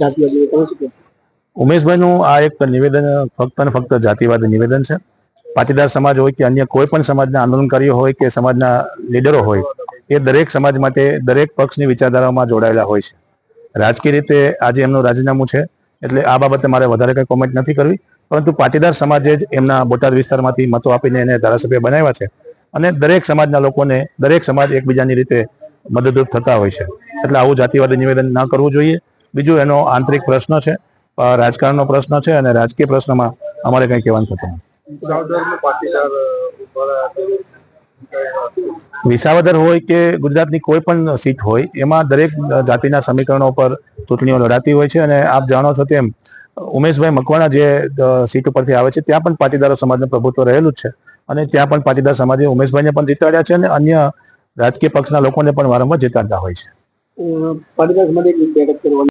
જાતિવાદી શું ઉમેશભાઈનું આ એક નિવેદન, ફક્ત અને ફક્ત જાતિવાદી નિવેદન છે. પાટીદાર સમાજ હોય કે અન્ય કોઈ પણ સમાજના આંદોલનકારીઓ હોય કે સમાજના લીડરો હોય, એ દરેક સમાજ માટે દરેક પક્ષની વિચારધારામાં જોડાયેલા હોય છે. રાજકીય રીતે આજે એમનું રાજીનામું છે, એટલે આ બાબતે મારે વધારે કંઈ કોમેન્ટ નથી કરવી. પરંતુ પાટીદાર સમાજે જ એમના બોટાદ વિસ્તારમાંથી મતો આપીને એને ધારાસભ્ય બનાવ્યા છે. અને દરેક સમાજના લોકોને દરેક સમાજ એકબીજાની રીતે મદદરૂપ થતા હોય છે. એટલે આવું જાતિવાદી નિવેદન ન કરવું જોઈએ. બીજું એનો આંતરિક પ્રશ્ન છે રાજકારણનો પ્રશ્ન છે અને રાજકીય પ્રશ્નમાં અમારે કંઈ કહેવાનું થતું નથી. વિસાવદર હોય કે ગુજરાતની કોઈ પણ સીટ હોય, એમાં દરેક જાતિના સમીકરણો પર ચૂંટણીઓ લડાતી હોય છે અને આપ જાણો છો તેમ, ઉમેશભાઈ મકવાણા જે સીટ ઉપરથી આવે છે, ત્યાં પણ પાટીદારો સમાજનું પ્રભુત્વ રહેલું જ છે અને ત્યાં પણ પાટીદાર સમાજે ઉમેશભાઈને પણ જીતાડ્યા છે અને અન્ય રાજકીય પક્ષના લોકોને પણ વારંવાર જીતાડતા હોય છે. પાટીદાર